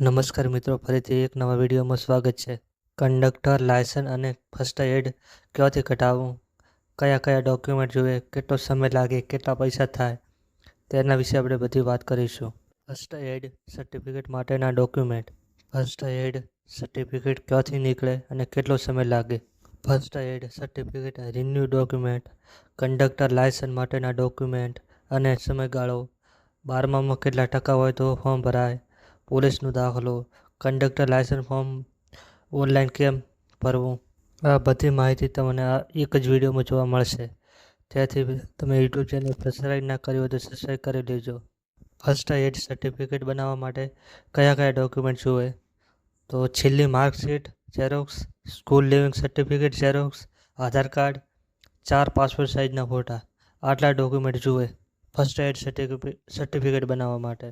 નમસ્કાર મિત્રો, ફરીથી એક નવા વિડીયોમાં સ્વાગત છે. કંડક્ટર લાયસન્સ અને ફર્સ્ટ એડ ક્યાંથી કઢાવવું? કયા કયા ડોક્યુમેન્ટ જોઈએ? કેટલો સમય લાગે? કેટલા પૈસા થાય? તેના વિશે આપણે બધી વાત કરીશું. ફર્સ્ટ એડ સર્ટિફિકેટ માટેના ડોક્યુમેન્ટ. ફર્સ્ટ એડ સર્ટિફિકેટ ક્યાંથી નીકળે અને કેટલો સમય લાગે? First aid certificate renew document. Conductor licence માટેના ડોક્યુમેન્ટ અને સમયગાળો. બારમામાં કેટલા ટકા હોય તો ફોર્મ ભરાય? પોલીસનો દાખલો કંડક્ટર લાયસન્સ ફોર્મ ઓનલાઈન કેમ ભરવું, આ બધી માહિતી તમને આ એક જ વિડીયોમાં જોવા મળશે. ત્યાંથી તમે યુટ્યુબ ચેનલ સબસ્ક્રાઈબ ના કરી હોય તો સબસ્ક્રાઈબ કરી લેજો ફર્સ્ટ એડ સર્ટિફિકેટ બનાવવા માટે કયા કયા ડોક્યુમેન્ટ જોઈએ? તો છેલ્લી marksheet xerox school leaving certificate xerox Aadhaar card ચાર પાસપોર્ટ સાઇઝના ફોટા, આટલા ડોક્યુમેન્ટ જોવે ફર્સ્ટ એડ સર્ટિફિકેટ સર્ટિફિકેટ બનાવવા માટે.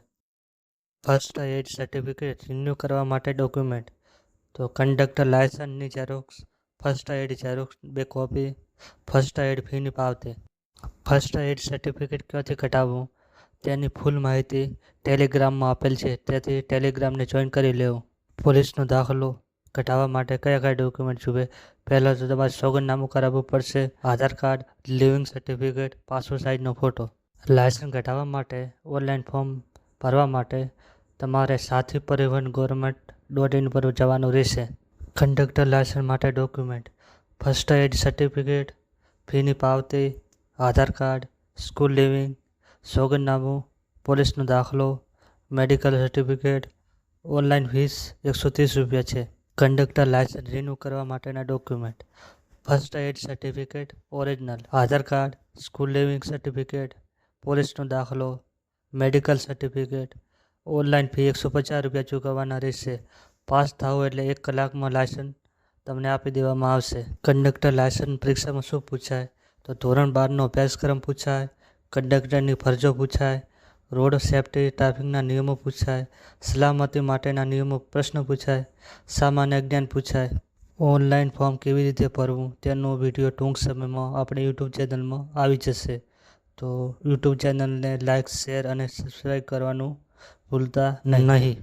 ફર્સ્ટ એડ સર્ટિફિકેટ રિન્યૂ કરવા માટે ડોક્યુમેન્ટ તો કંડક્ટર લાયસન્સની ઝેરોક્સ ફર્સ્ટ એડ ઝેરોક્સ બે કોપી ફર્સ્ટ એડ ફીની પાવતી. ફર્સ્ટ એડ સર્ટિફિકેટ ક્યાંથી કઢાવવું? તેની ફૂલ માહિતી ટેલિગ્રામમાં આપેલ છે. તેથી ટેલિગ્રામને જોઈન કરી લેવું પોલીસનો દાખલો કઢાવવા માટે કયા કયા ડોક્યુમેન્ટ જોઈએ પહેલાં તો તમારે સોગંદનામું કરાવવું પડશે. Aadhaar card leaving certificate passport સાઇઝનો photo licence કઢાવવા માટે ઓનલાઈન ફોર્મ ભરવા માટે તમારે સાથી પરિવહન ગવર્મેન્ટ ડોટ ઇન પર જવાનું રહેશે. કંડક્ટર લાયસન્સ માટે ડોક્યુમેન્ટ ફર્સ્ટ એડ સર્ટિફિકેટ ફીની પાવતી, આધાર કાર્ડ સ્કૂલ લિવિંગ સોગંદનામું, પોલીસનો દાખલો મેડિકલ સર્ટિફિકેટ ઓનલાઈન ફીસ એકસો ત્રીસ રૂપિયા છે. કંડક્ટર લાયસન્સ રિન્યૂ કરવા માટેના document first aid certificate original Aadhaar card school leaving certificate પોલીસનો દાખલો મેડિકલ સર્ટિફિકેટ ઓનલાઈન ફી એકસો પચાસ રૂપિયા ચૂકવવાના રહેશે. પાસ થાવ એટલે એક કલાકમાં લાયસન્સ તમને આપી દેવામાં આવશે. કંડક્ટર લાયસન્સ પરીક્ષામાં શું પૂછાય? તો ધોરણ બારનો અભ્યાસક્રમ પૂછાય, કંડક્ટરની ફરજો પૂછાય, રોડ સેફ્ટી ટ્રાફિકના નિયમો પૂછાય, સલામતી માટેના નિયમો પ્રશ્ન પૂછાય, સામાન્ય જ્ઞાન પૂછાય. ઓનલાઈન ફોર્મ કેવી રીતે ભરવું? તેનો વીડિયો ટૂંક સમયમાં આપણે યુટ્યુબ ચેનલમાં આવી જશે. તો યુટ્યુબ ચેનલને લાઇક શેર અને સબસ્ક્રાઈબ કરવાનું बोलता नाही.